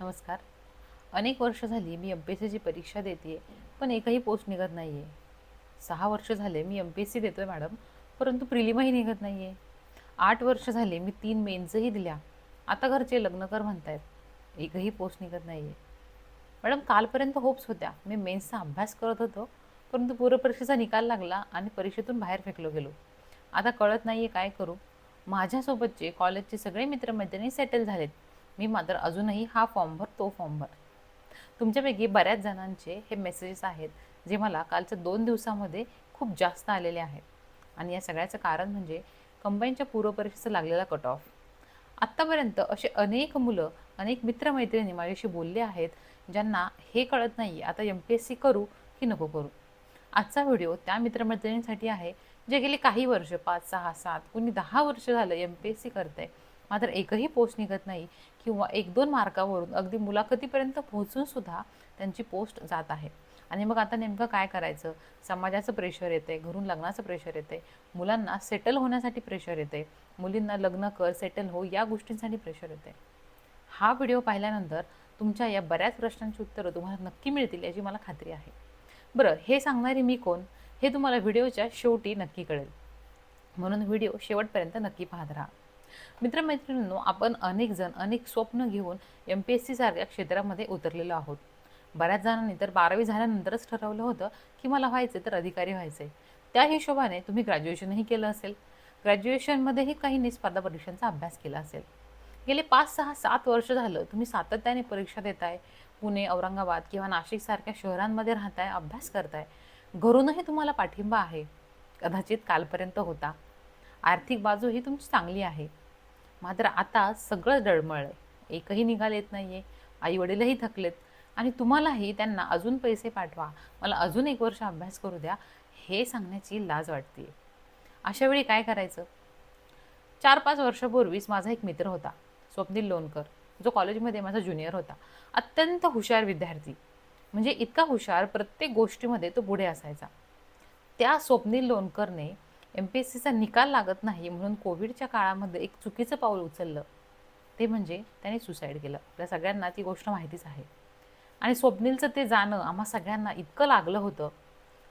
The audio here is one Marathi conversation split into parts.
नमस्कार. अनेक वर्ष झाली मी एम पी एस सीची परीक्षा देते पण एकही पोस्ट निघत नाही आहे सहा वर्ष झाले मी एम पी एस सी देतो आहे मॅडम परंतु प्रिलिमही निघत नाही आहे आठ वर्ष झाले मी तीन मेन्सही दिल्या. आता घरचे लग्न कर म्हणतायत एकही पोस्ट निघत नाही आहे मॅडम कालपर्यंत होप्स होत्या. मी मेन्सचा अभ्यास करत होतो परंतु पूर्वपरीक्षेचा निकाल लागला आणि परीक्षेतून बाहेर फेकलो गेलो. आता कळत नाही आहे काय करू. माझ्यासोबतचे कॉलेजचे सगळे मित्रमैत्रिणी सेटल झालेत. मी मात्र अजूनही हा फॉर्म भर तो फॉर्म भर. तुमच्यापैकी बऱ्याच जणांचे हे मेसेजेस आहेत जे मला कालच्या दोन दिवसामध्ये खूप जास्त आलेले आहेत. आणि या सगळ्याचं कारण म्हणजे कंबाईनच्या पूर्वपरीक्षेचा लागलेला कट ऑफ आत्तापर्यंत असे अनेक मुलं अनेक मित्रमैत्रिणी माझ्याशी बोलले आहेत ज्यांना हे कळत नाही आता एम पी एस सी करू की नको करू. आजचा व्हिडिओ त्या मित्रमैत्रिणींसाठी आहे जे गेले काही वर्ष पाच सहा सात कुणी दहा वर्ष झालं एम पी एस सी करते मात्र एकही पोस्ट निघत नाही किंवा एक दोन मार्कावरून अगदी मुलाखतीपर्यंत पोहोचून सुद्धा त्यांची पोस्ट जात आहे. आणि मग आता नेमकं काय करायचं? समाजाचं प्रेशर येते घरून लग्नाचं प्रेशर येते मुलांना सेटल होण्यासाठी प्रेशर येते मुलींना लग्न कर सेटल हो या गोष्टींसाठी प्रेशर येते हा व्हिडिओ पाहिल्यानंतर तुमच्या या बऱ्याच प्रश्नांची उत्तरं तुम्हाला नक्की मिळतील याची मला खात्री आहे. बरं हे सांगणारी मी कोण? हे तुम्हाला व्हिडिओच्या शेवटी नक्की कळेल. म्हणून व्हिडिओ शेवटपर्यंत नक्की पाहत राहा. मित्रमैत्रिणींनो आपण अनेक जण अनेक स्वप्न घेऊन एम पी एस सी सारख्या क्षेत्रामध्ये उतरलेलो आहोत. बऱ्याच जणांनी तर बारावी झाल्यानंतरच ठरवलं होतं की मला व्हायचं तर अधिकारी व्हायचं आहे त्या हिशोबाने तुम्ही ग्रॅज्युएशनही केलं असेल. ग्रॅज्युएशनमध्येही काहींनी स्पर्धा परीक्षांचा अभ्यास केला असेल. गेले पाच सहा सात वर्ष झालं तुम्ही सातत्याने परीक्षा देताय. पुणे औरंगाबाद किंवा नाशिकसारख्या शहरांमध्ये राहताय अभ्यास करताय. घरूनही तुम्हाला पाठिंबा आहे. कदाचित कालपर्यंत होता. आर्थिक बाजू ही तुमची चांगली आहे. मात्र आता सगळं डळमळलं एकही निकाल येत नाही आहे आई वडीलही थकलेत. आणि तुम्हालाही त्यांना अजून पैसे पाठवा. मला अजून एक वर्ष अभ्यास करू द्या. हे सांगण्याची लाज वाटते अशा वेळी काय करायचं? चार पाच वर्षापूर्वीच माझा एक मित्र होता स्वप्नील लोणकर. जो कॉलेजमध्ये माझा ज्युनियर होता. अत्यंत हुशार विद्यार्थी. म्हणजे इतका हुशार प्रत्येक गोष्टीमध्ये तो पुढे असायचा. त्या स्वप्नील लोणकरने एम पी एस सीचा निकाल लागत नाही म्हणून कोविडच्या काळामध्ये एक चुकीचं पाऊल उचललं. ते म्हणजे त्याने सुसाईड केलं. आपल्या सगळ्यांना ती गोष्ट माहितीच आहे. आणि स्वप्नीलचं ते जाणं आम्हा सगळ्यांना इतकं लागलं होतं.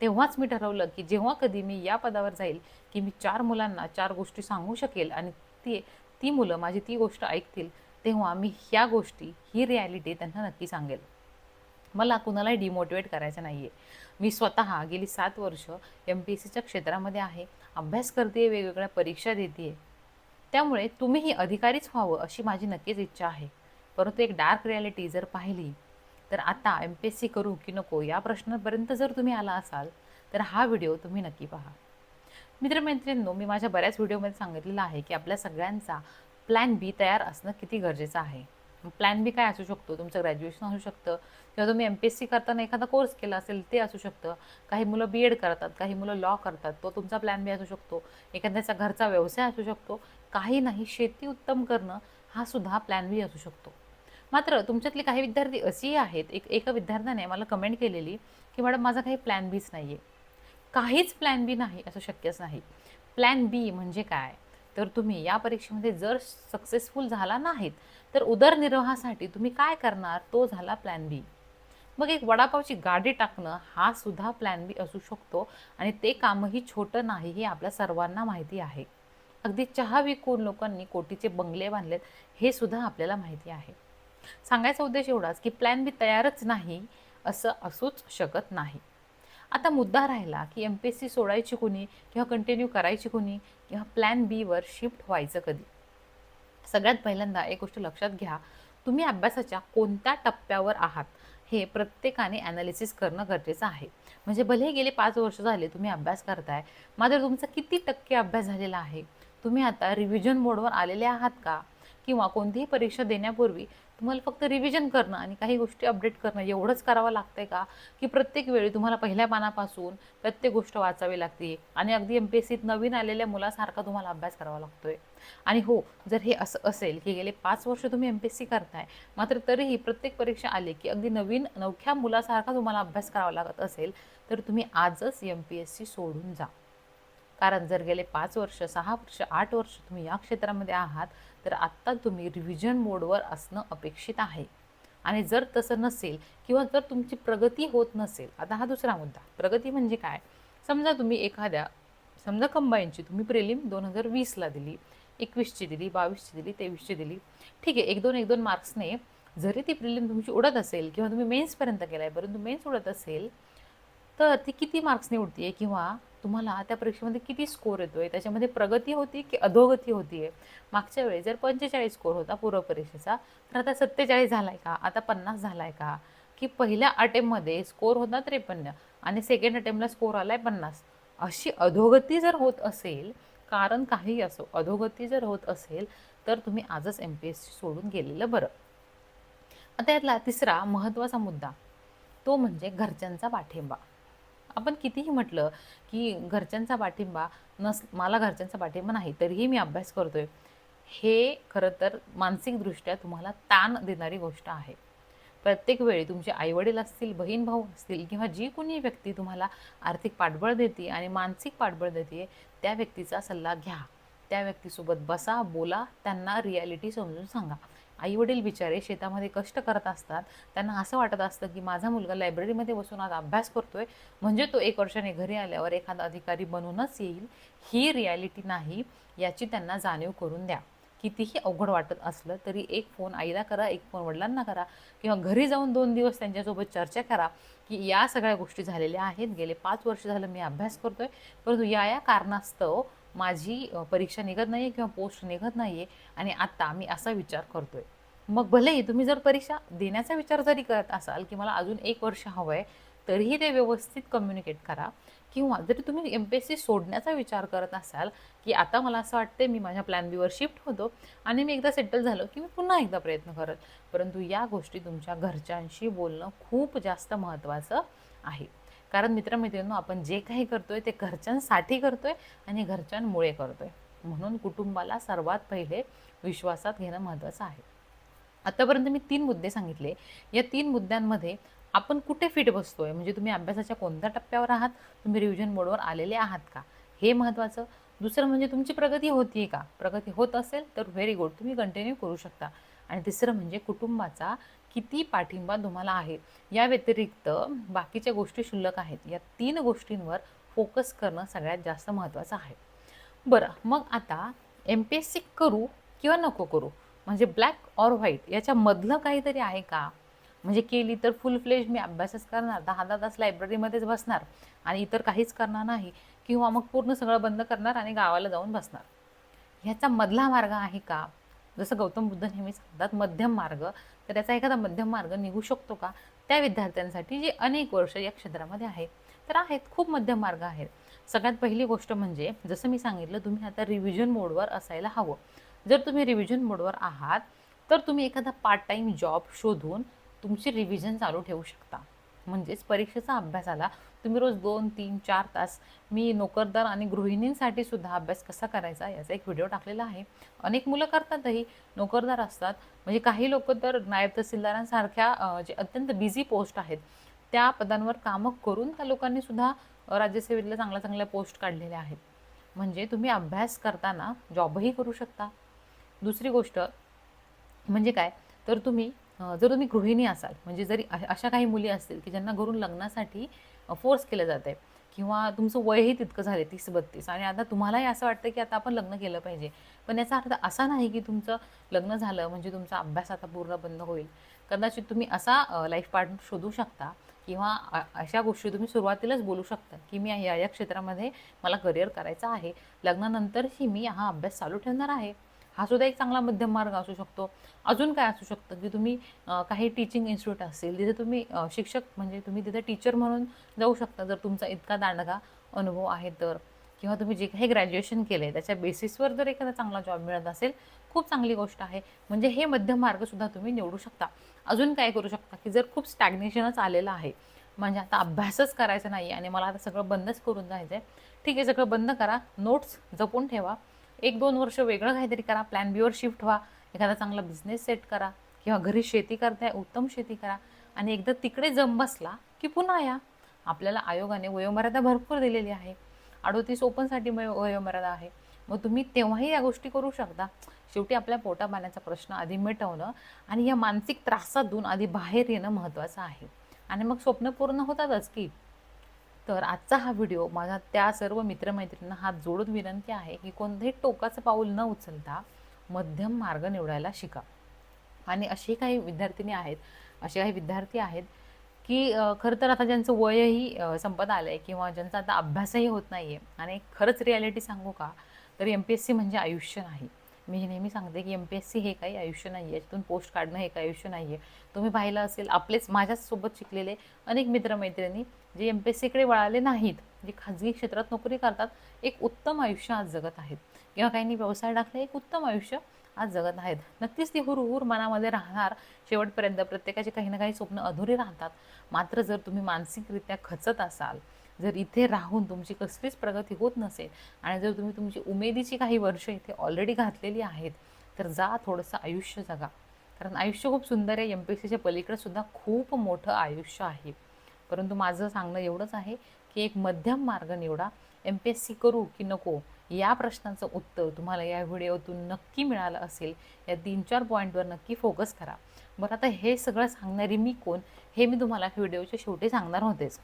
तेव्हाच मी ठरवलं की जेव्हा कधी मी या पदावर जाईल की मी चार मुलांना चार गोष्टी सांगू शकेल आणि ती ती मुलं माझी ती गोष्ट ऐकतील तेव्हा मी ह्या गोष्टी ही रिॲलिटी त्यांना नक्की सांगेल. मला कुणालाही डिमोटिवेट करायचं नाही आहे मी स्वतः गेली सात वर्ष एम पी एस सीच्या क्षेत्रामध्ये आहे. अभ्यास करते वेगवेगळ्या परीक्षा देते. त्यामुळे तुम्हीही अधिकारीच व्हावं अशी माझी नक्कीच इच्छा आहे. परंतु एक डार्क रिॲलिटी जर पाहिली तर आता एम पी एस सी करू की नको या प्रश्नापर्यंत जर तुम्ही आला असाल तर हा व्हिडिओ तुम्ही नक्की पहा. मित्रमैत्रिणींनो मी माझ्या बऱ्याच व्हिडिओमध्ये सांगितलेलं आहे की आपल्या सगळ्यांचा प्लॅन बी तयार असणं किती गरजेचं आहे. प्लॅन बी काय असू शकतो? तुमचं ग्रॅज्युएशन असू शकतं. किंवा तुम्ही एम पी एस सी करताना एखादा कोर्स केला असेल ते असू शकतं. काही मुलं बी एड करतात काही मुलं लॉ करतात तो तुमचा प्लॅन बी असू शकतो. एखाद्याचा घरचा व्यवसाय असू शकतो. काही नाही शेती उत्तम करणं हा सुद्धा प्लॅन बी असू शकतो. मात्र तुमच्यातले काही विद्यार्थी असेही आहेत एक एका विद्यार्थ्याने मला कमेंट केलेली की मॅडम माझा काही प्लॅन बीच नाही आहे काहीच प्लॅन बी नाही असं शक्यच नाही. प्लॅन बी म्हणजे काय? तर तुम्ही या परीक्षेमध्ये जर सक्सेसफुल झाला नाहीत तर उदरनिर्वाहासाठी तुम्ही काय करणार? तो झाला प्लॅन बी मग एक वडापावची गाडी टाकणं हा सुद्धा प्लॅन बी असू शकतो आणि ते कामही छोटं नाही हे आपल्या सर्वांना माहिती आहे. अगदी चहा विकून लोकांनी कोटीचे बंगले बांधलेत हे सुद्धा आपल्याला माहिती आहे. सांगायचा उद्देश एवढाच की प्लॅन बी तयारच नाही असं असूच शकत नाही. आता मुद्दा राहिला की एम पी एस सी सोडायची कुणी किंवा कंटिन्यू करायची कुणी किंवा प्लॅन बीवर शिफ्ट व्हायचं कधी? सगळ्यात पहिल्यांदा एक गोष्ट लक्षात घ्या. तुम्ही अभ्यासाच्या कोणत्या टप्प्यावर आहात? हे प्रत्येकाने ॲनालिसिस करणं गरजेचं आहे. म्हणजे भले गेले पाच वर्ष झाले तुम्ही अभ्यास करताय मात्र तुमचा किती टक्के अभ्यास झालेला आहे? तुम्ही आता रिव्हिजन मोडवर आलेले आहात का? किंवा कोणतीही परीक्षा देण्यापूर्वी तुम्हाला फक्त रिव्हिजन करणं आणि काही गोष्टी अपडेट करणं एवढंच करावं लागतंय का? की प्रत्येक वेळी तुम्हाला पहिल्या पानापासून प्रत्येक गोष्ट वाचावी लागते आणि अगदी एम पी एस सीत नवीन आलेल्या मुलासारखा तुम्हाला अभ्यास करावा लागतोय. आणि हो जर हे असं असेल की गेले पाच वर्ष तुम्ही एम पी एस सी करताय मात्र तरीही प्रत्येक परीक्षा आली की अगदी नवीन नवख्या मुलासारखा तुम्हाला अभ्यास करावा लागत असेल तर तुम्ही आजच एम पी एस सी सोडून जा. कारण जर गेले पाच वर्ष सहा वर्ष आठ वर्ष तुम्ही या क्षेत्रामध्ये आहात तर आत्ता तुम्ही रिव्हिजन मोडवर असणं अपेक्षित आहे. आणि जर तसं नसेल किंवा जर तुमची प्रगती होत नसेल आता हा दुसरा मुद्दा. प्रगती म्हणजे काय? समजा तुम्ही एखाद्या समजा कंबाईनची तुम्ही प्रेलिम दोन हजार वीसला दिली एकवीसची दिली बावीसची दिली तेवीसची दिली. ठीक आहे एक दोन एक दोन मार्क्सने जरी ती प्रिलिम तुमची उडत असेल किंवा तुम्ही मेन्सपर्यंत केला आहे परंतु मेन्स उडत असेल तर ती किती मार्क्सने उडते किंवा तुम्हाला त्या परीक्षेमध्ये किती स्कोर येतो आहे त्याच्यामध्ये प्रगती होती की अधोगती होती? आहे मागच्या वेळी जर पंचेचाळीस स्कोर होता पूर्व परीक्षेचा तर आता सत्तेचाळीस झाला आहे का? आता पन्नास झाला आहे का? की पहिल्या अटेम्पमध्ये स्कोर होता त्रेपन्न आणि सेकंड अटेम्पला स्कोर आला आहे पन्नास. अशी अधोगती जर होत असेल कारण काही असो अधोगती जर होत असेल तर तुम्ही आजच एम पी एस सी सोडून गेलेलं बरं. आता यातला तिसरा महत्त्वाचा मुद्दा तो म्हणजे घरच्यांचा पाठिंबा. आपण कितीही म्हटलं की घरच्यांचा पाठिंबा नस मला घरच्यांचा पाठिंबा नाही तरीही मी अभ्यास करतोय. हे खरं तर मानसिकदृष्ट्या तुम्हाला ताण देणारी गोष्ट आहे. प्रत्येक वेळी तुमचे आईवडील असतील बहीण भाऊ असतील किंवा जी कोणी व्यक्ती तुम्हाला आर्थिक पाठबळ देते आणि मानसिक पाठबळ देते त्या व्यक्तीचा सल्ला घ्या. त्या व्यक्तीसोबत बसा बोला त्यांना रियालिटी समजून सांगा. आईवडील बिचारे शेतामध्ये कष्ट करत असतात. त्यांना असं वाटत असतं की माझा मुलगा लायब्ररीमध्ये बसून आज अभ्यास करतोय. म्हणजे तो एक वर्षाने घरी आल्यावर एखादा अधिकारी बनूनच येईल. ही रियालिटी नाही. याची त्यांना जाणीव करून द्या. कितीही अवघड वाटत असलं तरी एक फोन आईला करा एक फोन वडिलांना करा किंवा घरी जाऊन दोन दिवस त्यांच्यासोबत चर्चा करा की या सगळ्या गोष्टी झालेल्या आहेत. गेले पाच वर्ष झालं मी अभ्यास करतोय. परंतु या या कारणास्तव माझी परीक्षा निघत नाही आहे किंवा पोस्ट निघत नाही आहे आणि आत्ता मी असा विचार करतो आहे मग भलेही तुम्ही जर परीक्षा देण्याचा विचार जरी करत असाल की मला अजून एक वर्ष हवं आहे तरीही ते व्यवस्थित कम्युनिकेट करा. किंवा जरी तुम्ही एम पी एस सी सोडण्याचा विचार करत असाल की आता मला असं वाटते मी माझ्या प्लॅन बीवर शिफ्ट होतो आणि मी एकदा सेटल झालो की मी पुन्हा एकदा प्रयत्न करत. परंतु या गोष्टी तुमच्या घरच्यांशी बोलणं खूप जास्त महत्त्वाचं आहे. कारण मित्रमैत्रिणींनो आपण जे काही करतोय ते घरच्यांसाठी करतोय आणि घरच्यांमुळे करतोय. म्हणून कुटुंबाला सर्वात पहिले विश्वासात घेणं महत्त्वाचं आहे. आतापर्यंत मी तीन मुद्दे सांगितले. या तीन मुद्द्यांमध्ये आपण कुठे फिट बसतोय? म्हणजे तुम्ही अभ्यासाच्या कोणत्या टप्प्यावर आहात? तुम्ही रिव्हिजन मोडवर आलेले आहात का? हे महत्त्वाचं दुसरं म्हणजे तुमची प्रगती होतीये का? प्रगती होत असेल तर व्हेरी गुड तुम्ही कंटिन्यू करू शकता. आणि तिसरं म्हणजे कुटुंबाचा किती पाठिंबा तुम्हाला आहे? या व्यतिरिक्त बाकीच्या गोष्टी शुल्लक आहेत. या तीन गोष्टींवर फोकस करणं सगळ्यात जास्त महत्त्वाचं आहे. बरं मग आता एम पी एस सी करू किंवा नको करू? म्हणजे ब्लॅक ऑर व्हाईट याच्यामधलं काहीतरी आहे का? म्हणजे केली तर फुल फ्लेज मी अभ्यासच करणार दहा दहा तास लायब्ररीमध्येच बसणार आणि इतर काहीच करणार नाही किंवा मग पूर्ण सगळं बंद करणार आणि गावाला जाऊन बसणार. ह्याचा मधला मार्ग आहे का? जसं गौतम बुद्ध नेहमी सांगतात मध्यम मार्ग. तर याचा एखादा मध्यम मार्ग निघू शकतो का? त्या विद्यार्थ्यांसाठी जे अनेक वर्ष या क्षेत्रामध्ये आहेत तर आहेत. खूप मध्यम मार्ग आहेत. सगळ्यात पहिली गोष्ट म्हणजे जसं मी सांगितलं तुम्ही आता रिव्हिजन मोडवर असायला हवं. जर तुम्ही रिव्हिजन मोडवर आहात तर तुम्ही एखादा पार्ट टाईम जॉब शोधून तुमची रिव्हिजन चालू ठेवू शकता. म्हणजेच परीक्षेचा अभ्यास आला. तुम्ही रोज दोन तीन चार तास मी नोकरदार आणि गृहिणींसाठी सुद्धा अभ्यास कसा करायचा याचा एक व्हिडिओ टाकलेला आहे. अनेक मुलं करतातही नोकरदार असतात. म्हणजे काही लोक तर नायब तहसीलदारांसारख्या जे अत्यंत बिझी पोस्ट आहेत त्या पदांवर कामं करून त्या लोकांनी सुद्धा राज्यसेवेतल्या चांगल्या चांगल्या पोस्ट काढलेल्या आहेत. म्हणजे तुम्ही अभ्यास करताना जॉबही करू शकता. दुसरी गोष्ट म्हणजे काय? तर तुम्ही जर तुम्ही गृहिणी असाल म्हणजे जरी अशा काही मुली असतील की ज्यांना घरून लग्नासाठी फोर्स केलं जात आहे किंवा तुमचं वयही तितकं झालं तीस बत्तीस आणि आता तुम्हालाही असं वाटतं की आता आपण लग्न केलं पाहिजे. पण याचा अर्थ असा नाही की तुमचं लग्न झालं म्हणजे तुमचा अभ्यास आता पूर्ण बंद होईल. कदाचित तुम्ही असा लाईफ पार्टनर शोधू शकता किंवा अशा गोष्टी तुम्ही सुरुवातीलाच बोलू शकता की मी या या क्षेत्रामध्ये मला करिअर करायचं आहे. लग्नानंतरही मी हा अभ्यास चालू ठेवणार आहे. हा सुद्धा एक चांगला मध्यम मार्ग असू शकतो. अजून काय असू शकतं की तुम्ही काही टीचिंग इन्स्टिट्यूट असतील तिथे तुम्ही शिक्षक म्हणजे तुम्ही तिथे टीचर म्हणून जाऊ शकता जर तुमचा इतका दांडगा अनुभव आहे तर. किंवा तुम्ही जे काही ग्रॅज्युएशन केलं आहे त्याच्या बेसिसवर जर एखादा चांगला जॉब मिळत असेल खूप चांगली गोष्ट आहे. म्हणजे हे मध्यम मार्गसुद्धा तुम्ही निवडू शकता. अजून काय करू शकता की जर खूप स्टॅग्नेशनच आलेलं आहे म्हणजे आता अभ्यासच करायचा नाही आणि मला आता सगळं बंदच करून जायचं आहे ठीक आहे सगळं बंद करा नोट्स जपून ठेवा. एक दोन वर्ष वेगळं काहीतरी करा प्लॅन बीवर शिफ्ट व्हा एखादा चांगला बिझनेस सेट करा किंवा घरी शेती करताय उत्तम शेती करा. आणि एकदा तिकडे जम बसला की पुन्हा या. आपल्याला आयोगाने वयोमर्यादा भरपूर दिलेली आहे. अडोतीस ओपनसाठी वयोमर्यादा आहे. मग तुम्ही तेव्हाही या गोष्टी करू शकता. शेवटी आपल्या पोटा पाण्याचा प्रश्न आधी मिटवणं आणि या मानसिक त्रासातून आधी बाहेर येणं महत्त्वाचं आहे. आणि मग स्वप्न पूर्ण होतातच की तर आजचा हा व्हिडिओ माझा त्या सर्व मित्रमैत्रिणींना हात जोडून विनंती आहे की कोणतेही टोकाचं पाऊल न उचलता मध्यम मार्ग निवडायला शिका. आणि असे काही विद्यार्थिनी आहेत असे काही विद्यार्थी आहेत की खरं तर आता ज्यांचं वयही संपत आलं आहे किंवा ज्यांचा आता अभ्यासही होत नाही आहे आणि खरंच रियालिटी सांगू का? तर एम पी एस सी म्हणजे आयुष्य नाही. मी हे नेहमी सांगते की एम पी एस सी हे काही आयुष्य नाही आहे याच्यातून पोस्ट काढणं हे काही आयुष्य नाही आहे तुम्ही पाहिलं असेल आपलेच माझ्यासोबत शिकलेले अनेक मित्रमैत्रिणी जे एम पी एस सीकडे वळाले नाहीत जे खाजगी क्षेत्रात नोकरी करतात एक उत्तम आयुष्य आज जगत आहेत. किंवा काहींनी व्यवसाय टाकले एक उत्तम आयुष्य आज जगत आहेत. नक्कीच ती हुरहुर मनामध्ये राहणार. शेवटपर्यंत प्रत्येकाचे काही ना काही स्वप्न अधुरे राहतात. मात्र जर तुम्ही मानसिकरित्या खचत असाल जर इथे राहून तुमची कसलीच प्रगती होत नसेल आणि जर तुम्ही तुमची उमेदीची काही वर्ष इथे ऑलरेडी घातलेली आहेत तर जा थोडंसं आयुष्य जगा. कारण आयुष्य खूप सुंदर आहे. एम पी एस सीच्या पलीकडे सुद्धा खूप मोठं आयुष्य आहे. परंतु माझं सांगणं एवढंच आहे की एक मध्यम मार्ग निवडा. एम पी एस सी करू की नको या प्रश्नाचं उत्तर तुम्हाला या व्हिडिओतून नक्की मिळालं असेल. या तीन चार पॉईंटवर नक्की फोकस करा. बरं आता हे सगळं सांगणारी मी कोण? हे मी तुम्हाला व्हिडिओच्या शेवटी सांगणार होतेच.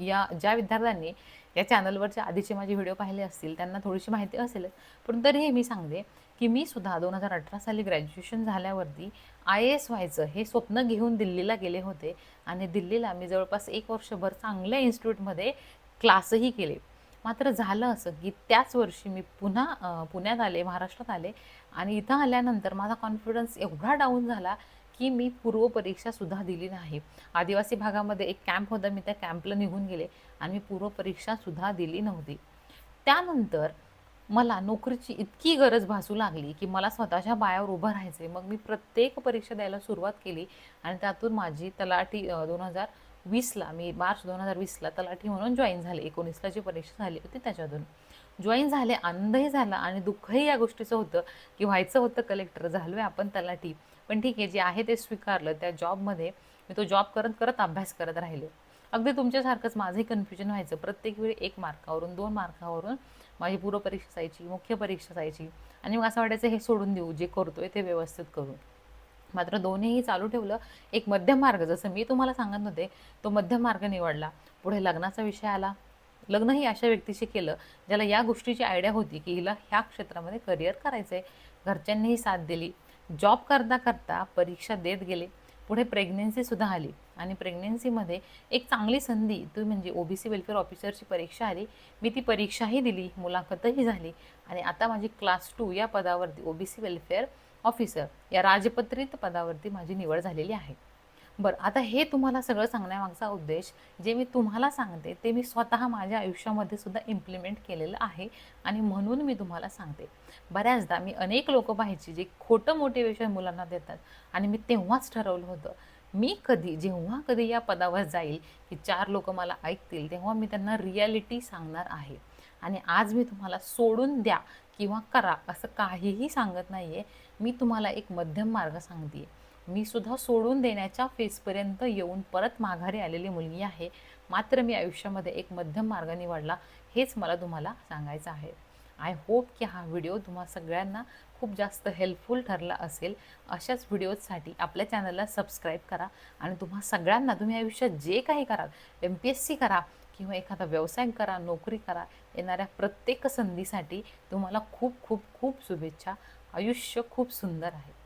या ज्या विद्यार्थ्यांनी या चॅनलवरचे आधीचे माझे व्हिडिओ पाहिले असतील त्यांना थोडीशी माहिती असेल पण तरीही मी सांगते की मी सुद्धा दोन हजार अठरा साली ग्रॅज्युएशन झाल्यावरती आय ए एस व्हायचं हे स्वप्न घेऊन दिल्लीला गेले होते आणि दिल्लीला मी जवळपास एक वर्षभर चांगल्या इन्स्टिट्यूटमध्ये क्लासही केले. मात्र झालं असं की त्याच वर्षी मी पुन्हा पुण्यात आले महाराष्ट्रात आले आणि इथं आल्यानंतर माझा कॉन्फिडन्स एवढा डाऊन झाला की मी पूर्वपरीक्षासुद्धा दिली नाही. आदिवासी भागामध्ये एक कॅम्प होता मी त्या कॅम्पला निघून गेले आणि मी पूर्वपरीक्षासुद्धा दिली नव्हती. त्यानंतर मला नोकरीची इतकी गरज भासू लागली की मला स्वतःच्या पायावर उभं राहायचं मग मी प्रत्येक परीक्षा द्यायला सुरुवात केली आणि त्यातून माझी तलाठी दोन हजार वीसला मी मार्च दोन हजार वीसला तलाठी म्हणून जॉईन झाले. एकोणीसला जी परीक्षा झाली होती त्याच्यातून. जॉईन झाले आनंदही झाला आणि दुःखही या गोष्टीचं होतं की व्हायचं होतं कलेक्टर झालो आहे आपण तलाठी. पण ठीक आहे जे आहे ते स्वीकारलं. त्या जॉबमध्ये मी तो जॉब करत करत अभ्यास करत राहिले. अगदी तुमच्यासारखंच माझंही कन्फ्युजन व्हायचं. प्रत्येक वेळी एक मार्कावरून दोन मार्कावरून माझी पूर्वपरीक्षा जायची मुख्य परीक्षा जायची. आणि मग असं वाटायचं हे सोडून देऊ जे करतोय ते व्यवस्थित करू मात्र दोन्हीही चालू ठेवलं. एक मध्यम मार्ग जसं मी तुम्हाला सांगत होते तो मध्यम मार्ग निवडला. पुढे लग्नाचा विषय आला. लग्नही अशा व्यक्तीशी केलं ज्याला या गोष्टीची आयडिया होती की हिला ह्या क्षेत्रामध्ये करिअर करायचं आहे घरच्यांनीही साथ दिली. जॉब करता करता परीक्षा देत गेले पुढे प्रेग्नेन्सीसुद्धा आली. आणि प्रेग्नेन्सीमध्ये एक चांगली संधी ती म्हणजे ओ बी सी वेलफेअर ऑफिसरची परीक्षा आली. मी ती परीक्षाही दिली मुलाखतही झाली. आणि आता माझी क्लास टू या पदावरती O B C welfare officer या राजपत्रित पदावरती माझी निवड झालेली आहे. बरं आता हे तुम्हाला सगळं सांगण्यामागचा उद्देश जे मी तुम्हाला सांगते ते मी स्वतः माझ्या आयुष्यामध्ये सुद्धा इम्प्लिमेंट केलेलं आहे आणि म्हणून मी तुम्हाला सांगते. बऱ्याचदा मी अनेक लोक पाहायची जे खोटं मोटिवेशन मुलांना देतात आणि मी तेव्हाच ठरवलं होतं. मी कधी जेव्हा कधी या पदावर जाईल की चार लोक मला ऐकतील तेव्हा मी त्यांना रियालिटी सांगणार आहे. आणि आज मी तुम्हाला सोडून द्या किंवा करा असं काहीही सांगत नाही आहे मी तुम्हाला एक मध्यम मार्ग सांगते मी सुद्धा सोडून देण्याच्या फेजपर्यंत येऊन परत माघारी आलेली मुलगी आहे. मात्र मी आयुष्यामध्ये एक मध्यम मार्ग निवडला हेच मला तुम्हाला सांगायचं आहे. आय होप की हा व्हिडिओ तुम्हा सगळ्यांना खूप जास्त हेल्पफुल ठरला असेल. अशाच व्हिडिओजसाठी आपल्या चॅनलला सबस्क्राईब करा आणि तुम्हा सगळ्यांना तुम्ही आयुष्यात जे काही कराल एम पी एस सी करा किंवा एखादा व्यवसाय करा नोकरी करा येणाऱ्या प्रत्येक संधीसाठी तुम्हाला खूप खूप खूप शुभेच्छा. आयुष्य खूप सुंदर आहे.